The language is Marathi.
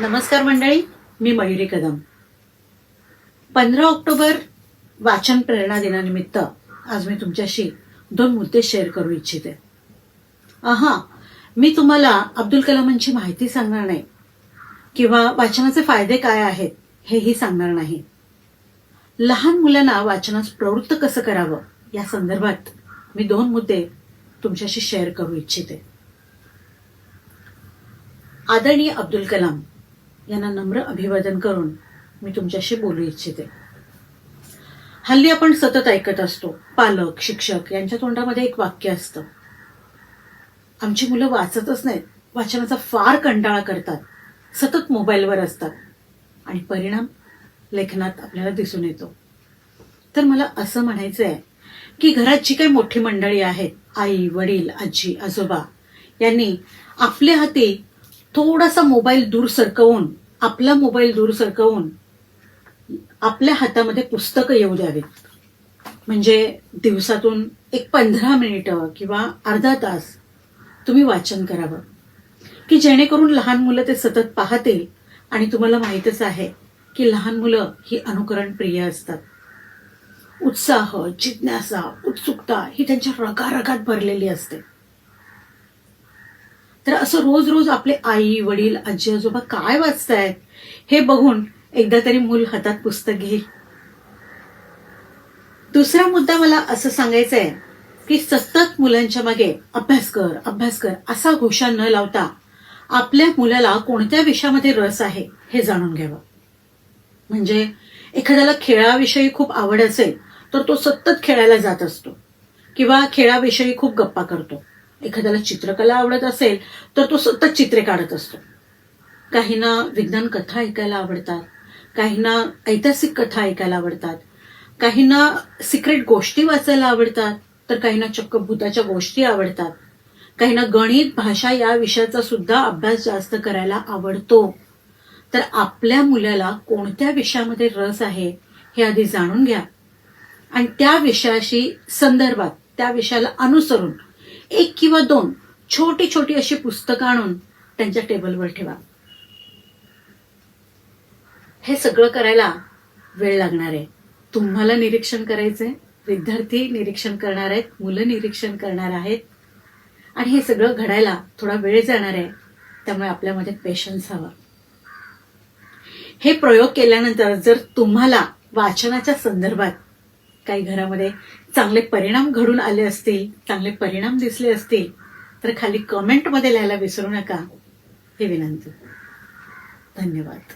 नमस्कार मंडळी मी मयुरी कदम. पंधरा ऑक्टोबर वाचन प्रेरणा दिनानिमित्त आज मी तुमच्याशी दोन मुद्दे शेअर करू इच्छिते. हा मी तुम्हाला अब्दुल कलामांची माहिती सांगणार नाही किंवा वाचनाचे फायदे काय आहेत हेही सांगणार नाही. लहान मुलांना वाचनास प्रवृत्त कसं करावं या संदर्भात मी दोन मुद्दे तुमच्याशी शेअर करू इच्छिते. आदरणीय अब्दुल कलाम यांना नम्र अभिवादन करून मी तुमच्याशी बोलू इच्छिते. हल्ली आपण सतत ऐकत असतो पालक शिक्षक यांच्या तोंडामध्ये एक वाक्य असतं. आमची मुलं वाचतच नाहीत वाचनाचा फार कंटाळा करतात सतत मोबाईलवर असतात आणि परिणाम लेखनात आपल्याला दिसून येतो. तर मला असं म्हणायचं आहे की घरात जी काही मोठी मंडळी आहेत आई वडील आजी आजोबा यांनी आपल्या हाती थोडासा मोबाईल दूर सरकवून आपला मोबाईल दूर सरकवून आपल्या हातामध्ये पुस्तकं येऊ द्यावीत. म्हणजे दिवसातून एक पंधरा मिनिटं किंवा अर्धा तास तुम्ही वाचन करावं. की जेणेकरून लहान मुलं ते सतत पाहतील आणि तुम्हाला माहीतच आहे की लहान मुलं ही अनुकरण प्रिय असतात. उत्साह जिज्ञासा उत्सुकता ही त्यांच्या रगारगात भरलेली असते. तर असं रोज रोज आपले आई वडील आजी आजोबा काय वाचतायत? हे बघून एकदा तरी मूल हातात पुस्तक घेईल. दुसरा मुद्दा मला असं सांगायचं आहे की सतत मुलांच्या मागे अभ्यास कर अभ्यास कर असा घोषा न लावता आपल्या मुलाला कोणत्या विषयामध्ये रस आहे हे जाणून घ्यावं. म्हणजे एखाद्याला खेळाविषयी खूप आवड असेल तर तो सतत खेळायला जात असतो किंवा खेळाविषयी खूप गप्पा करतो. एखाद्याला चित्रकला आवडत असेल तर तो सतत चित्रे काढत असतो. काहींना विज्ञान कथा ऐकायला आवडतात काहींना ऐतिहासिक कथा ऐकायला आवडतात काहींना सिक्रेट गोष्टी वाचायला आवडतात तर काहींना चक्क भूताच्या गोष्टी आवडतात. काहींना गणित भाषा या विषयाचा सुद्धा अभ्यास जास्त करायला आवडतो. तर आपल्या मुलाला कोणत्या विषयामध्ये रस आहे हे आधी जाणून घ्या. आणि त्या विषयाशी संदर्भात त्या विषयाला अनुसरून एक किंवा दोन छोटी छोटी अशी पुस्तकं आणून त्यांच्या टेबलवर ठेवा. हे सगळं करायला वेळ लागणार आहे. तुम्हाला निरीक्षण करायचंय विद्यार्थी निरीक्षण करणार आहेत मुलं निरीक्षण करणार आहेत. आणि हे सगळं घडायला थोडा वेळ जाणार आहे त्यामुळे आपल्यामध्ये पेशन्स हवा. हे प्रयोग केल्यानंतर जर तुम्हाला वाचनाच्या संदर्भात काही घरामध्ये चांगले परिणाम घडून आले असतील चांगले परिणाम दिसले असतील तर खाली कमेंटमध्ये लिहायला विसरू नका. हे विनंती. धन्यवाद.